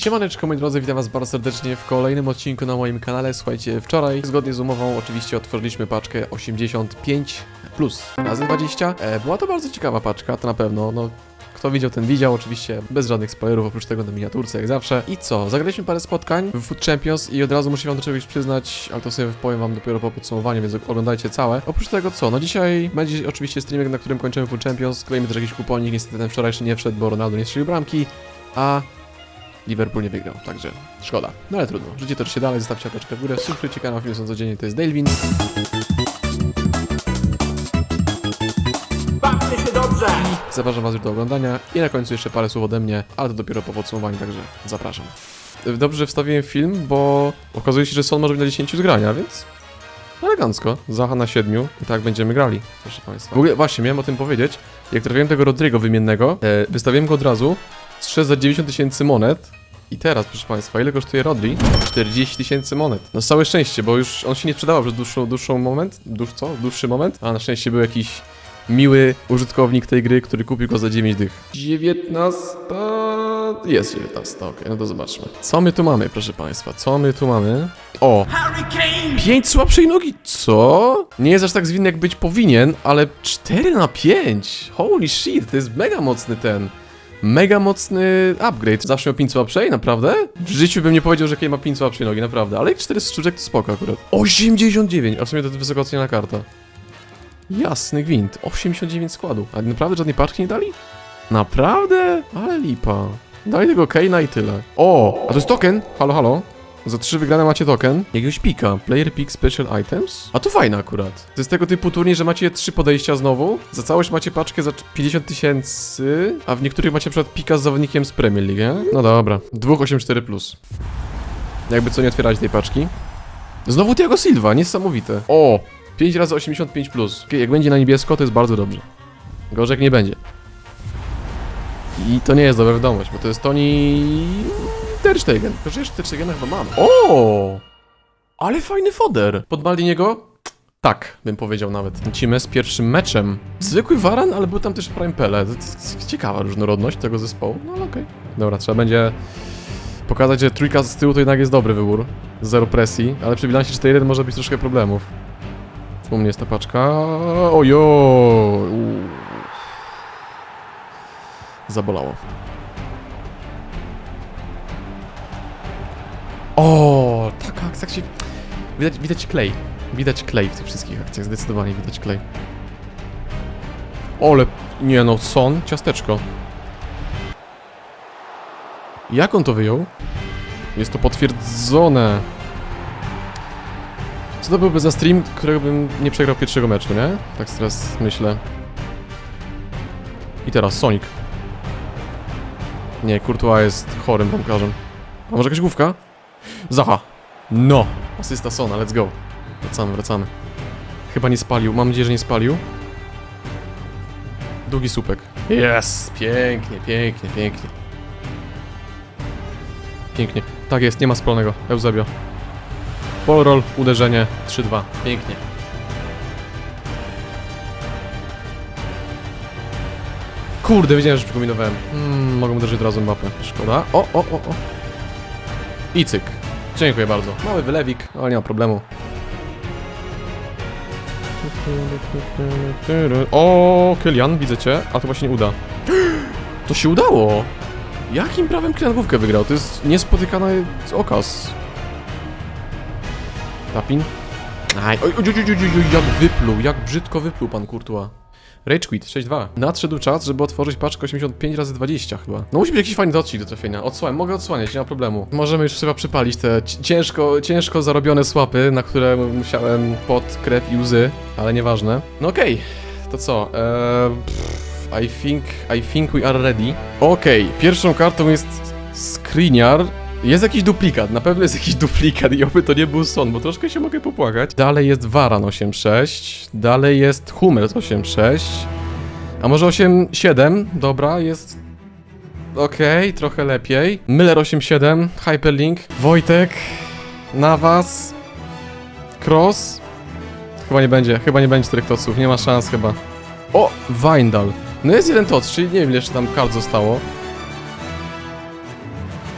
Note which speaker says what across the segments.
Speaker 1: Siemaneczko moi drodzy, witam was bardzo serdecznie w kolejnym odcinku na moim kanale. Słuchajcie, wczoraj zgodnie z umową oczywiście otworzyliśmy paczkę 85 plus razy 20. E, była to bardzo ciekawa paczka, to na pewno, no kto widział, ten widział, oczywiście bez żadnych spoilerów, oprócz tego na miniaturce jak zawsze. I co, zagraliśmy parę spotkań w Food Champions i od razu muszę wam do czegoś przyznać, ale to sobie powiem wam dopiero po podsumowaniu, więc oglądajcie całe. Oprócz tego co, no dzisiaj będzie oczywiście streamek, na którym kończymy Food Champions, klejmy też jakiś kuponik, niestety ten wczorajszy nie wszedł, bo Ronaldo nie strzelił bramki, a Liverpool nie wygrał, także szkoda. No ale trudno. Życie toczy się dalej, zostawcie apeczkę w górę, subskrybujcie kanał, filmy są codziennie, to jest Dalewin.
Speaker 2: Bawcie się dobrze!
Speaker 1: Zapraszam was już do oglądania i na końcu jeszcze parę słów ode mnie, ale to dopiero po podsumowaniu, także zapraszam. Dobrze, że wstawiłem film, bo okazuje się, że Son może być na 10 z grania, więc elegancko. Zaha na 7 i tak będziemy grali, proszę państwa. W ogóle właśnie, miałem o tym powiedzieć, jak trafiłem tego Rodrigo wymiennego, e, wystawiłem go od razu, 3 za 90 tysięcy monet, i teraz, proszę Państwa, ile kosztuje Rodri? 40 tysięcy monet. No całe szczęście, bo już on się nie sprzedawał przez dłuższą moment. Dłuż co? Dłuższy moment. A na szczęście był jakiś miły użytkownik tej gry, który kupił go za 9 dych. 19. Jest 19, okej, no to zobaczmy. Co my tu mamy, proszę Państwa? Co my tu mamy? O! 5 słabszej nogi? Co? Nie jest aż tak zwinny jak być powinien, ale 4 na 5. Holy shit, to jest mega mocny ten. Mega mocny upgrade. Zawsze miał 5 słabszej, naprawdę? W życiu bym nie powiedział, że Kane ma 5 słabszej nogi, naprawdę. Ale 4 szczuczek to spoko akurat. 89, a w sumie to wysoko oceniana karta. Jasny gwint. 89 składu. A naprawdę żadnej paczki nie dali? Naprawdę? Ale lipa. Dali tego Kane'a i tyle. O! A to jest token? Halo, halo? Za trzy wygrane macie token. Jakiegoś pika. Player pick special items. A to fajne akurat. To jest tego typu turniej, że macie trzy podejścia znowu. Za całość macie paczkę za 50 tysięcy, a w niektórych macie na przykład pika z zawodnikiem z Premier League, nie? No dobra. 284 plus. Jakby co nie otwierać tej paczki. Znowu Thiago Silva, niesamowite. O! 5 razy 85 plus. Okej, Jak będzie na niebiesko, to jest bardzo dobrze. Gorzej nie będzie. I to nie jest dobra wiadomość, bo to jest Toni... Stegen. Tylko, że Ter Stegena chyba mamy. O! Ale fajny foder. Pod Maldiniego? Tak, bym powiedział nawet. Lecimy z pierwszym meczem. Zwykły Waran, ale był tam też Prime Pele. Ciekawa różnorodność tego zespołu. No ale okej. Dobra, trzeba będzie pokazać, że trójka z tyłu to jednak jest dobry wybór. Zero presji, ale przy bilansie 4-1 może być troszkę problemów. U mnie jest ta paczka. Ojo! Zabolało. O, taka akcja się... Widać, widać klej. Widać klej w tych wszystkich akcjach, zdecydowanie widać klej. Ole, nie no, son, ciasteczko. Jak on to wyjął? Jest to potwierdzone. Co to byłby za stream, którego bym nie przegrał pierwszego meczu, nie? Tak teraz myślę. I teraz Sonic. Nie, Courtois jest chorym bramkarzem. A może jakaś główka? Zaha. No. Asysta Sona, let's go. Wracamy, wracamy. Chyba nie spalił, mam nadzieję, że nie spalił. Długi słupek. Jest! Pięknie, pięknie, pięknie. Pięknie. Tak jest, nie ma spalonego. Eusebio. Ball roll, uderzenie, 3-2. Pięknie. Kurde, wiedziałem, że przypominowałem. Hmm, mogę uderzyć od razu mapę. Szkoda. O, o, o, o. I cyk. Dziękuję bardzo. Mały wylewik, ale nie ma problemu. O, Kylian, widzę cię, a to chyba się nie uda. To się udało! Jakim prawem Kylian główkę wygrał? To jest niespotykany okaz. Tapin. Aj, oj, oj, oj, oj, oj, oj, jak wypluł, jak brzydko wypluł pan Courtois. Rage Quit 6-2. Nadszedł czas, żeby otworzyć paczkę 85 razy 20 chyba. No musi być jakiś fajny dodcik do trafienia. Odsłaniam, mogę odsłaniać, nie ma problemu. Możemy już chyba przypalić te ci- ciężko, ciężko zarobione słapy, na które musiałem pot, krew i łzy, ale nieważne. No okej, to co? Eee, I think, I think we are ready. Okej, pierwszą kartą jest Skriniar. Jest jakiś duplikat, na pewno jest jakiś duplikat i oby to nie był son, bo troszkę się mogę popłakać. Dalej jest Varan 8.6, dalej jest Hummels 8.6, a może 8.7, dobra, jest... Okej, trochę lepiej. Miller 8.7, Hyperlink, Wojtek, Nawas, Cross. Chyba nie będzie, chyba nie będzie czterech toców, nie ma szans chyba. O, Weindal. No jest jeden toc, czyli nie wiem ile jeszcze tam kart zostało.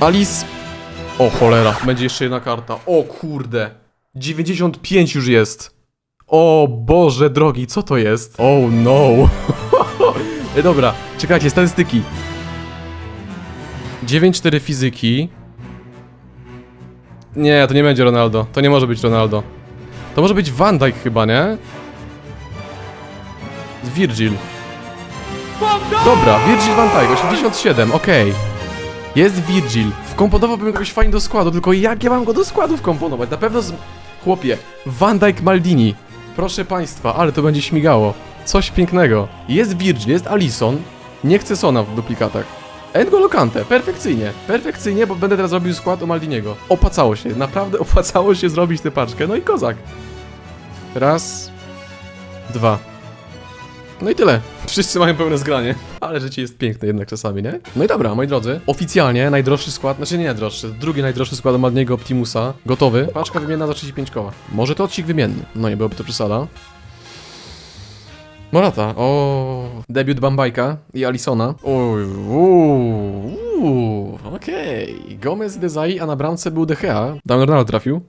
Speaker 1: Alice. O cholera, będzie jeszcze jedna karta. O kurde. 95 już jest. O Boże drogi, co to jest? Oh no. E, Dobra, czekajcie, statystyki. 9-4 fizyki. Nie, to nie będzie Ronaldo. To nie może być Ronaldo. To może być Van Dijk chyba, nie? Virgil. Dobra, Virgil van Dijk, 87, okej. Jest Virgil. Wkomponowałbym kogoś fajnie do składu, tylko jak ja mam go do składu wkomponować? Na pewno z... Chłopie, Van Dijk Maldini. Proszę państwa, ale to będzie śmigało. Coś pięknego. Jest Virgil, jest Alison. Nie chcę Sona w duplikatach. N'Golo Kante, perfekcyjnie, perfekcyjnie, bo będę teraz robił skład o Maldiniego. Opłacało się, naprawdę opłacało się zrobić tę paczkę, no i kozak. Raz, dwa. No i tyle. Wszyscy mają pełne zgranie. Ale życie jest piękne jednak czasami, nie? No i dobra, moi drodzy. Oficjalnie najdroższy skład, znaczy nie najdroższy, drugi najdroższy skład Madniego Optimusa. Gotowy. Paczka wymienna za 35 koła. Może to odcik wymienny. No nie byłoby to przesada. Morata, o Debiut Bambajka i Alisona. Uj, uuu, okej. Gomez i Dezai, a na bramce był De Gea. Damian Ronaldo trafił.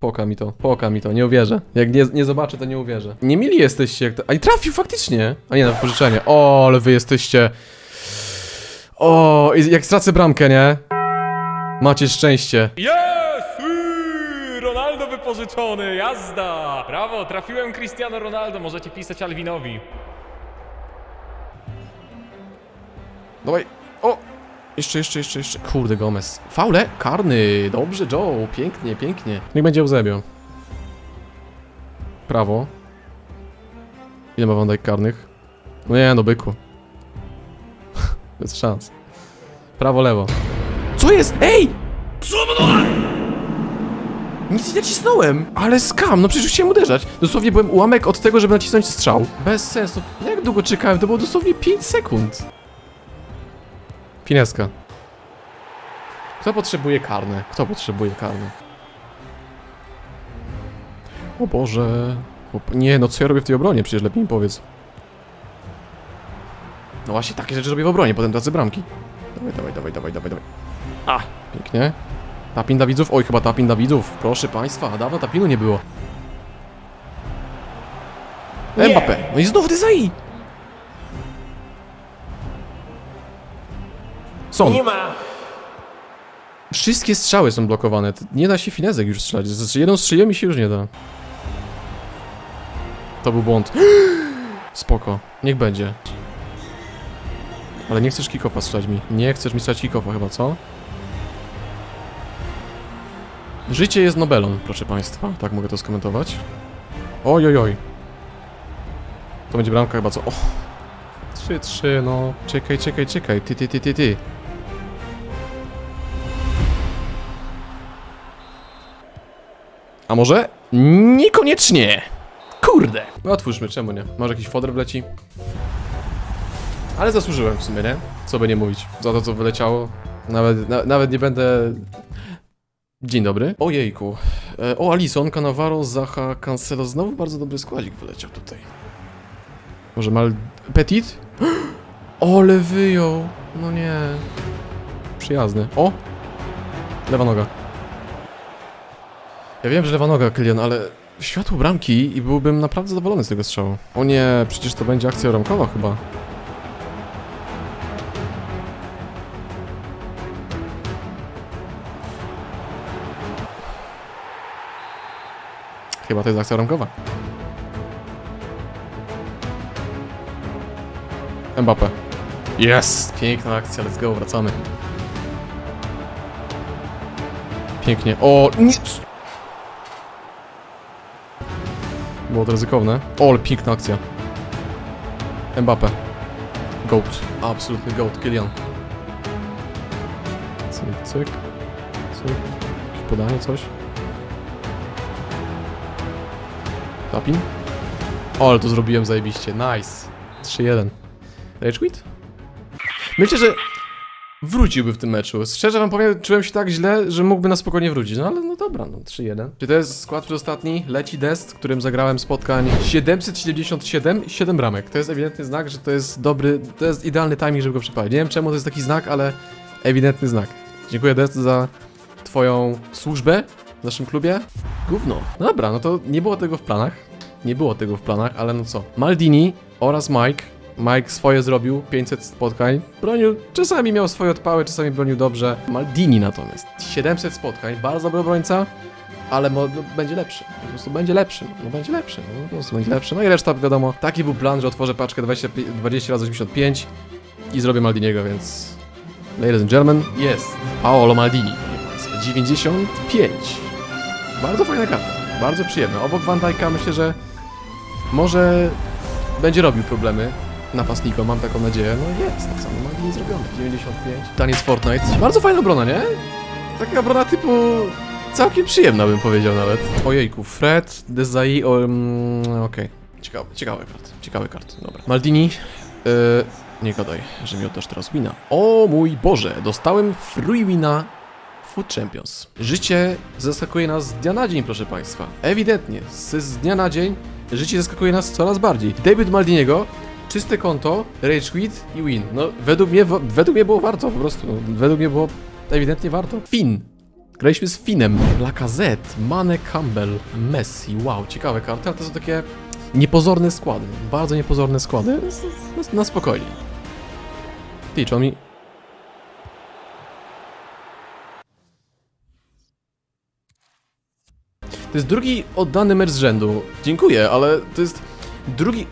Speaker 1: Poka mi to, poka mi to, nie uwierzę. Jak nie, nie zobaczę, to nie uwierzę. Nie mili jesteście jak to... A i trafił faktycznie! A nie, na pożyczenie. O, ale wy jesteście... O, i jak stracę bramkę, nie? Macie szczęście.
Speaker 2: Jest! Yy, Ronaldo wypożyczony, jazda! Brawo, trafiłem Cristiano Ronaldo, możecie pisać Alvinowi.
Speaker 1: Dawaj. O! Jeszcze, jeszcze, jeszcze, jeszcze. Kurde, Gomez. Faule? Karny. Dobrze, Joe. Pięknie, pięknie. Niech będzie Eusebio. Prawo. Ile ma Dijk karnych? No nie, no byku. Bez szans. Prawo, lewo. Co jest? Ej! Nic nie nacisnąłem! Ale skam, no przecież chciałem uderzać. Dosłownie byłem ułamek od tego, żeby nacisnąć strzał. Bez sensu. Jak długo czekałem? To było dosłownie 5 sekund. Fineska. Kto potrzebuje karne? Kto potrzebuje karne? O Boże. Nie, no co ja robię w tej obronie? Przecież lepiej mi powiedz. No właśnie takie rzeczy robię w obronie, potem tacy bramki. Dawaj, dawaj, dawaj, dawaj, dawaj, dawaj. A, pięknie. Tapin Dawidzów? Oj, chyba Tapin Dawidzów. Proszę państwa, dawno Tapinu nie było. Mbappé. No i znów Dezai. Son.
Speaker 3: Nie ma.
Speaker 1: Wszystkie strzały są blokowane. Nie da się finezek już strzelać. Z jedną strzeliłem i się już nie da. To był błąd. Spoko. Niech będzie. Ale nie chcesz kickofa strzelać mi. Nie chcesz mi strzelać kickofa chyba, co? Życie jest Nobelą, proszę państwa. Tak mogę to skomentować. Oj, oj, oj. To będzie bramka chyba, co? O. 3-3, no. Czekaj, czekaj, czekaj. Ty, ty, ty, ty, ty. A może? Niekoniecznie! Kurde! No otwórzmy, czemu nie? Może jakiś foder wleci? Ale zasłużyłem w sumie, nie? Co by nie mówić. Za to, co wyleciało. Nawet, na, nawet nie będę... Dzień dobry. Ojejku. E, o, Alison, Cannavaro, Zaha, Cancelo. Znowu bardzo dobry składzik wyleciał tutaj. Może mal... Petit? Ole wyjął. No nie. Przyjazny. O! Lewa noga. Ja wiem, że lewa noga, Kylian, ale światło bramki i byłbym naprawdę zadowolony z tego strzału. O nie, przecież to będzie akcja ramkowa chyba. Chyba to jest akcja ramkowa. Mbappe. Jest! Piękna akcja, let's go, wracamy. Pięknie. O, nie! Było to ryzykowne. O, ale piękna akcja. Mbappe. Goat. Absolutny goat. Kylian. Cyk, cyk. Cyk. Jakieś podanie, coś. Tapin. O, ale to zrobiłem zajebiście. Nice. 3-1. Rage quit? Myślę, że wróciłby w tym meczu. Szczerze wam powiem, czułem się tak źle, że mógłby na spokojnie wrócić. No ale no dobra, no 3-1. Czy to jest skład przedostatni? Leci Dest, którym zagrałem spotkań 777, 7 bramek. To jest ewidentny znak, że to jest dobry, to jest idealny timing, żeby go przypalić. Nie wiem czemu to jest taki znak, ale ewidentny znak. Dziękuję Dest za twoją służbę w naszym klubie. Gówno. No dobra, no to nie było tego w planach. Nie było tego w planach, ale no co. Maldini oraz Mike. Mike swoje zrobił, 500 spotkań. Bronił, czasami miał swoje odpały, czasami bronił dobrze. Maldini natomiast 700 spotkań, bardzo dobry obrońca, ale no, będzie lepszy. Po prostu będzie lepszy. No będzie lepszy, no, po prostu będzie lepszy. No i reszta wiadomo. Taki był plan, że otworzę paczkę 20, 20 razy 85 i zrobię Maldiniego, więc Ladies and gentlemen, jest Paolo Maldini. proszę państwa. 95. Bardzo fajna karta. Bardzo przyjemna. Obok Van Dijk'a myślę, że może będzie robił problemy napastnikom, mam taką nadzieję. No jest, tak samo Maldini zrobiony. 95. Taniec Fortnite. Bardzo fajna obrona, nie? Taka obrona typu... Całkiem przyjemna bym powiedział nawet. Ojejku, Fred, Desai. Mm, okej. Ciekawe, ciekawe karty. Ciekawe karty, dobra. Maldini, yy, nie gadaj, że mi oddasz teraz wina. O mój Boże, dostałem free wina Food Champions. Życie zaskakuje nas z dnia na dzień, proszę Państwa. Ewidentnie, z, z dnia na dzień życie zaskakuje nas coraz bardziej. David Maldiniego, czyste konto, rage quit i win. No, według mnie, według mnie było warto po prostu. No, według mnie było ewidentnie warto. Fin. Graliśmy z Finem. Lacazette, Mane Campbell, Messi. Wow, ciekawe karty, ale to są takie niepozorne składy. Bardzo niepozorne składy. Na, spokojnie. On mi... To jest drugi oddany mecz z rzędu. Dziękuję, ale to jest drugi...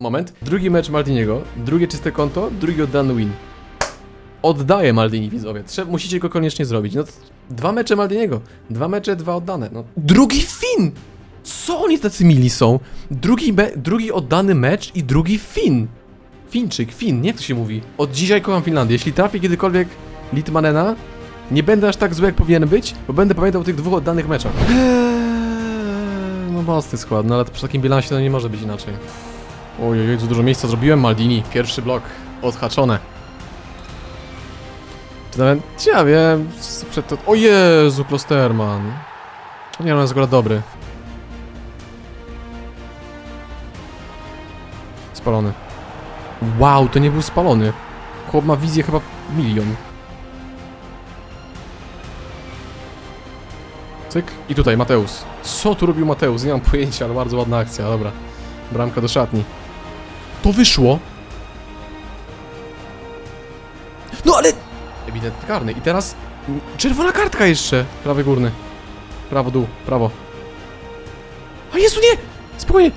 Speaker 1: Moment. Drugi mecz Maldiniego, drugie czyste konto, drugi oddany win. Oddaję Maldini widzowie. Trzeba, musicie go koniecznie zrobić. No, dwa mecze Maldiniego. Dwa mecze, dwa oddane. No. Drugi Fin! Co oni tacy mili są? Drugi, drugi oddany mecz i drugi Fin. Finczyk, Fin, nie jak to się mówi. Od dzisiaj kocham Finlandię. Jeśli trafię kiedykolwiek Litmanena, nie będę aż tak zły jak powinien być, bo będę pamiętał o tych dwóch oddanych meczach. Eee, no mocny skład, no ale to przy takim bilansie to nie może być inaczej. Ojej, co dużo miejsca zrobiłem, Maldini. Pierwszy blok, odhaczone. Czy nawet, ja wiem, przed to... O Jezu, Klosterman. Nie, no, on jest akurat dobry. Spalony. Wow, to nie był spalony. Chłop ma wizję chyba milion. Cyk. I tutaj Mateusz. Co tu robił Mateusz? Nie mam pojęcia, ale bardzo ładna akcja, dobra. Bramka do szatni. To wyszło! No ale... Ewidentnie karny. I teraz... mm, Czerwona kartka jeszcze! Prawy górny. Prawo, dół, prawo. A Jezu, nie! Spokojnie!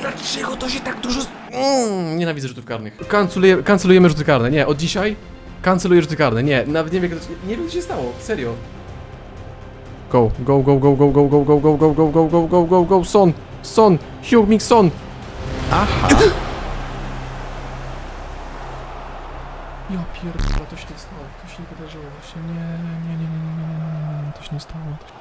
Speaker 1: Dlaczego to się tak dużo... Mm, nienawidzę rzutów karnych. Kanceluje, kancelujemy rzuty karne. Nie, od dzisiaj kanceluję rzuty karne. Nie, nawet nie wiem, jak to, nie wiem, co się stało. Serio. Go, go, go, go, go, go, go, go, go, go, go, go, go, go, go, go, Son, Son, Hugh Ming Son. Aha. Ja pierdolę, to się nie stało, to się nie wydarzyło, się nie, nie, nie, nie, nie, nie, nie, nie, nie, to się nie stało. To się...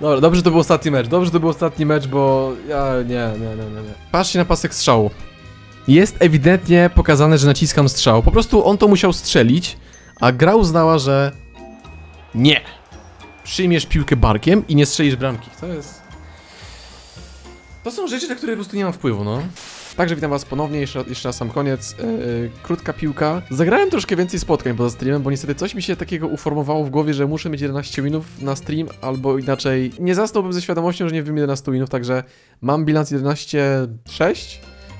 Speaker 1: Dobra, dobrze, że to był ostatni mecz, dobrze, że to był ostatni mecz, bo ja, nie, nie, nie, nie, nie. Patrzcie na pasek strzału. Jest ewidentnie pokazane, że naciskam strzał. Po prostu on to musiał strzelić, a gra uznała, że nie. Przyjmiesz piłkę barkiem i nie strzelisz bramki. To jest... To są rzeczy, na które po prostu nie mam wpływu, no. Także witam was ponownie, jeszcze, jeszcze na sam koniec. Yy, krótka piłka. Zagrałem troszkę więcej spotkań poza streamem, bo niestety coś mi się takiego uformowało w głowie, że muszę mieć 11 winów na stream, albo inaczej nie zasnąłbym ze świadomością, że nie wiem 11 winów, także mam bilans 11-6.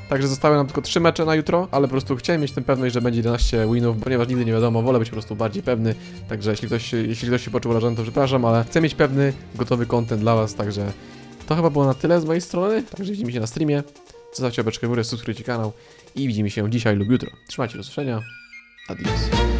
Speaker 1: Także zostały nam tylko 3 mecze na jutro, ale po prostu chciałem mieć tę pewność, że będzie 11 winów, ponieważ nigdy nie wiadomo, wolę być po prostu bardziej pewny. Także jeśli ktoś, jeśli ktoś się poczuł urażony, to przepraszam, ale chcę mieć pewny, gotowy content dla was, także to chyba było na tyle z mojej strony. Także widzimy się na streamie. Zostawcie łapeczkę w górę, subskrybujcie kanał i widzimy się dzisiaj lub jutro. Trzymajcie do usłyszenia. Adios.